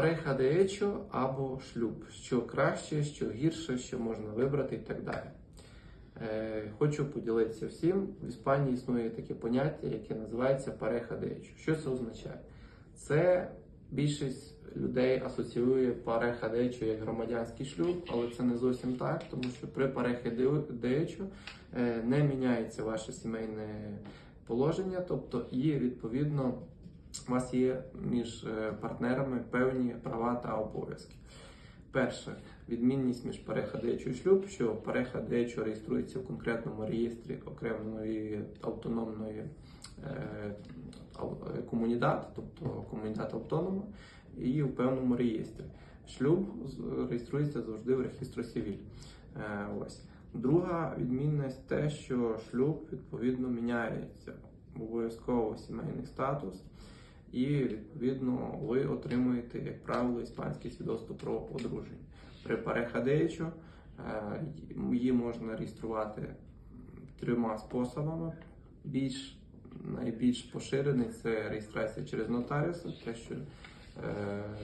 Пареха деечо або шлюб. Що краще, що гірше, що можна вибрати і так далі. Е, хочу поділитися всім. В Іспанії існує таке поняття, яке називається пареха деечо. Що це означає? Це більшість людей асоціює пареха деечо як громадянський шлюб, але це не зовсім так, тому що при парехі деечо е, не міняється ваше сімейне положення, тобто і відповідно у вас є між е, партнерами певні права та обов'язки. Перше, відмінність між і шлюб, що пареха реєструється в конкретному реєстрі окремої автономної е, е, комунідат, тобто комунідат автонома, і в певному реєстрі. Шлюб реєструється завжди в регістру Сівіль. Е, ось. Друга відмінність те, що шлюб відповідно міняється обов'язково сімейний статус, і відповідно ви отримуєте, як правило, іспанське свідоцтво про одруження. При парехадеючу її можна реєструвати трьома способами. Більш найбільш поширений це реєстрація через нотаріуса, те, що е,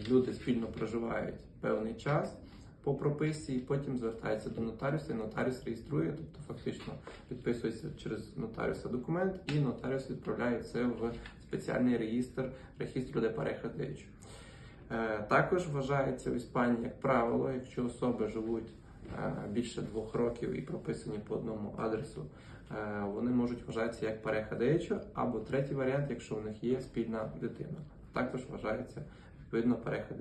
люди спільно проживають певний час по прописці, і потім звертаються до нотаріуса, і нотаріус реєструє, тобто фактично підписується через нотаріуса документ, і нотаріус відправляє це в спеціальний реєстр реєстру де пареха. Е, Також вважається в Іспанії, як правило, якщо особи живуть е, більше двох років і прописані по одному адресу, е, вони можуть вважатися як пареха або третій варіант, якщо в них є спільна дитина. Також вважається відповідно пареха.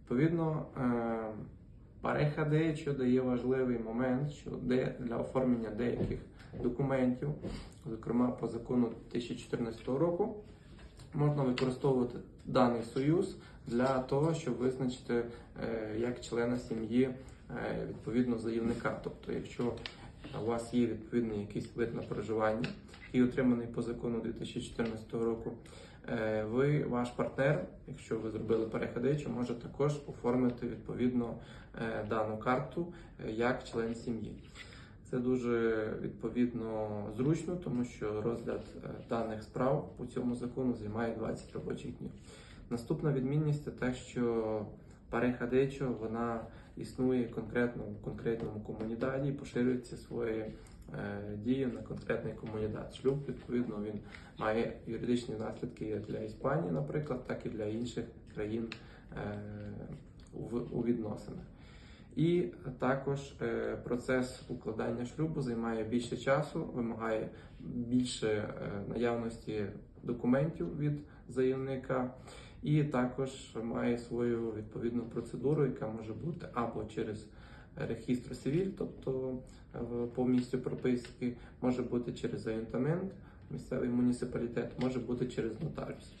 Відповідно, пареха деючо дає важливий момент, що де для оформлення деяких документів, зокрема по закону 2014 року, можна використовувати даний союз для того, щоб визначити е, як члена сім'ї е, відповідно заявника. Тобто, якщо у вас є відповідний якийсь вид на проживання, який отриманий по закону 2014 року, е, ви, ваш партнер, якщо ви зробили переходичу, може також оформити відповідно е, дану карту е, як член сім'ї. Це дуже відповідно зручно, тому що розгляд даних справ по цьому закону займає 20 робочих днів. Наступна відмінність це те, що перехадечо вона існує конкретно в конкретному комунідаті і поширюється свої е, дії на конкретний комунідат. Шлюб, відповідно, він має юридичні наслідки як для Іспанії, наприклад, так і для інших країн е, у- відносинах. І також е, процес укладання шлюбу займає більше часу, вимагає більше наявності документів від заявника, і також має свою відповідну процедуру, яка може бути або через регістр цивіль, тобто е, по місцю прописки, може бути через аюнтамент, місцевий муніципалітет, може бути через нотаріус.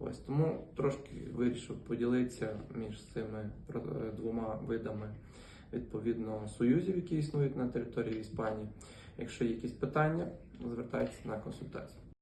Ось тому трошки вирішив поділитися між цими е, двома видами відповідно союзів, які існують на території Іспанії. Якщо є якісь питання, звертайтеся на консультацію.